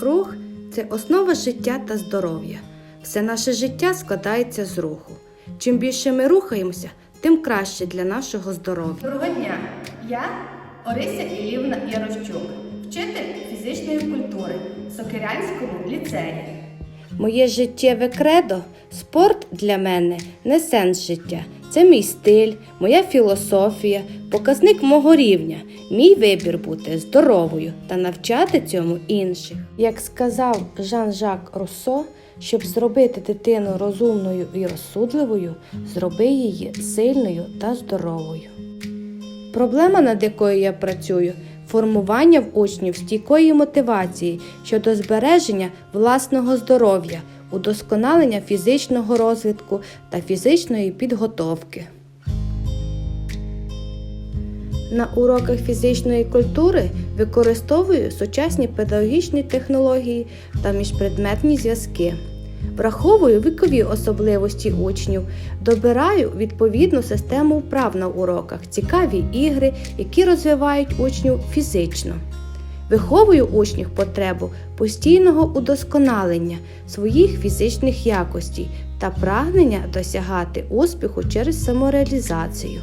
Рух це основа життя та здоров'я. Все наше життя складається з руху. Чим більше ми рухаємося, тим краще для нашого здоров'я. Доброго дня! Я Орися Ілівна Ярощук, вчитель фізичної культури в Сокирянському ліцеї. Моє життєве кредо спорт для мене не сенс життя. Це мій стиль, моя філософія, показник мого рівня, мій вибір бути здоровою та навчати цьому інших. Як сказав Жан-Жак Руссо, щоб зробити дитину розумною і розсудливою, зроби її сильною та здоровою. Проблема, над якою я працюю, формування в учнів стійкої мотивації щодо збереження власного здоров'я, удосконалення фізичного розвитку та фізичної підготовки. На уроках фізичної культури використовую сучасні педагогічні технології та міжпредметні зв'язки. Враховую вікові особливості учнів, добираю відповідну систему вправ на уроках, цікаві ігри, які розвивають учнів фізично. Виховую учнів потребу постійного удосконалення своїх фізичних якостей та прагнення досягати успіху через самореалізацію.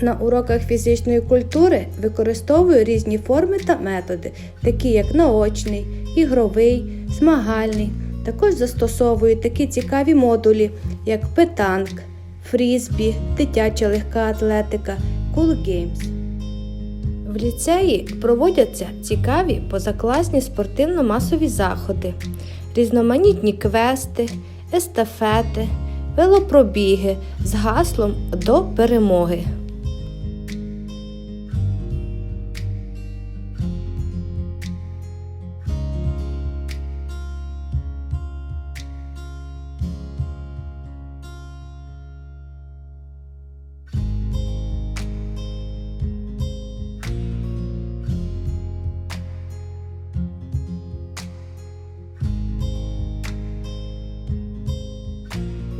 На уроках фізичної культури використовую різні форми та методи, такі як наочний, ігровий, змагальний. Також застосовую такі цікаві модулі, як питанк, фрізбі, дитяча легка атлетика, Cool Games. В ліцеї проводяться цікаві позакласні спортивно-масові заходи, різноманітні квести, естафети, велопробіги з гаслом до перемоги.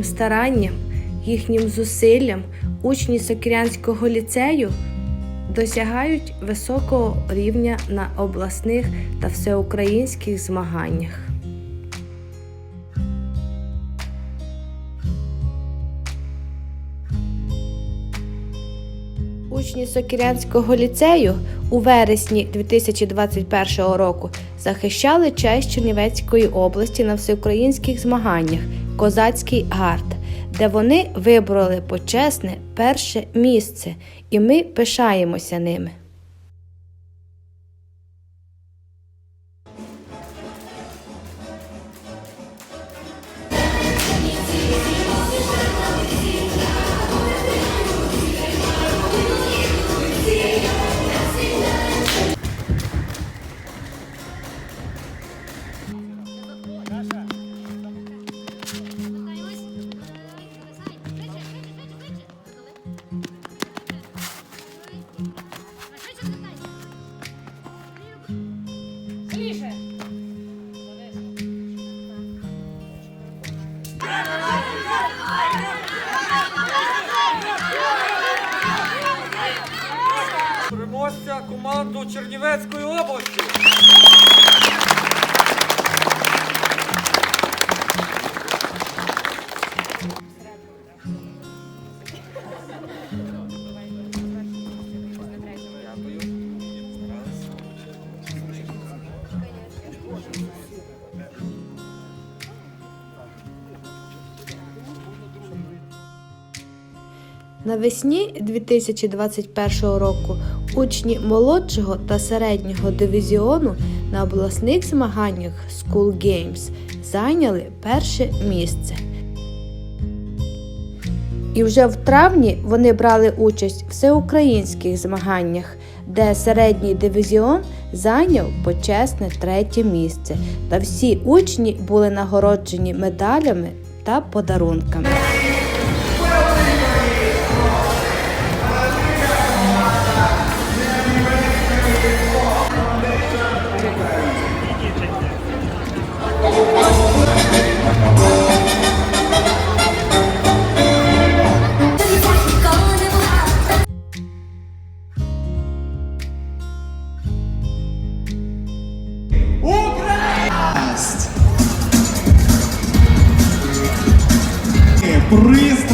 Старанням, їхнім зусиллям учні Сокирянського ліцею досягають високого рівня на обласних та всеукраїнських змаганнях. Учні Сокирянського ліцею у вересні 2021 року захищали честь Чернівецької області на всеукраїнських змаганнях Козацький гард, де вони вибороли почесне перше місце, і ми пишаємося ними. Команду Чернівецької області. Навесні 2021 року учні молодшого та середнього дивізіону на обласних змаганнях School Games зайняли перше місце. І вже в травні вони брали участь в всеукраїнських змаганнях, де середній дивізіон зайняв почесне третє місце, та всі учні були нагороджені медалями та подарунками.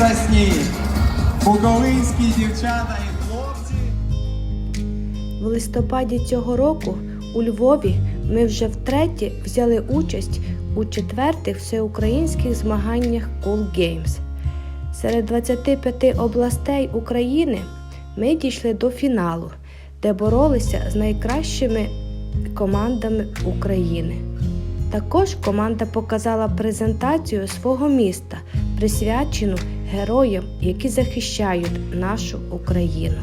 Прекрасні буковинські дівчата і хлопці. В листопаді цього року у Львові ми вже втретє взяли участь у четвертих всеукраїнських змаганнях Cool Games. Серед 25 областей України ми дійшли до фіналу, де боролися з найкращими командами України. Також команда показала презентацію свого міста, присвячену героям, які захищають нашу Україну.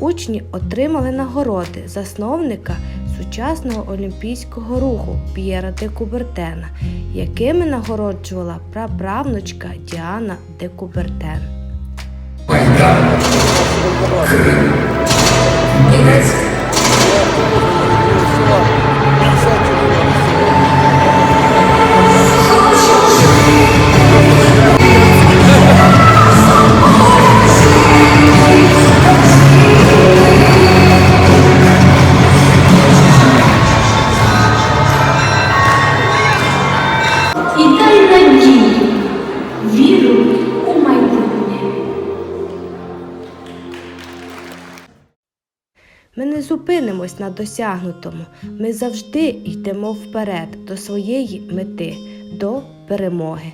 Учні отримали нагороди засновника сучасного олімпійського руху П'єра де Кубертена, якими нагороджувала праправнучка Діана де Кубертен. і Ми не зупинимось на досягнутому. Ми завжди йдемо вперед до своєї мети, до перемоги.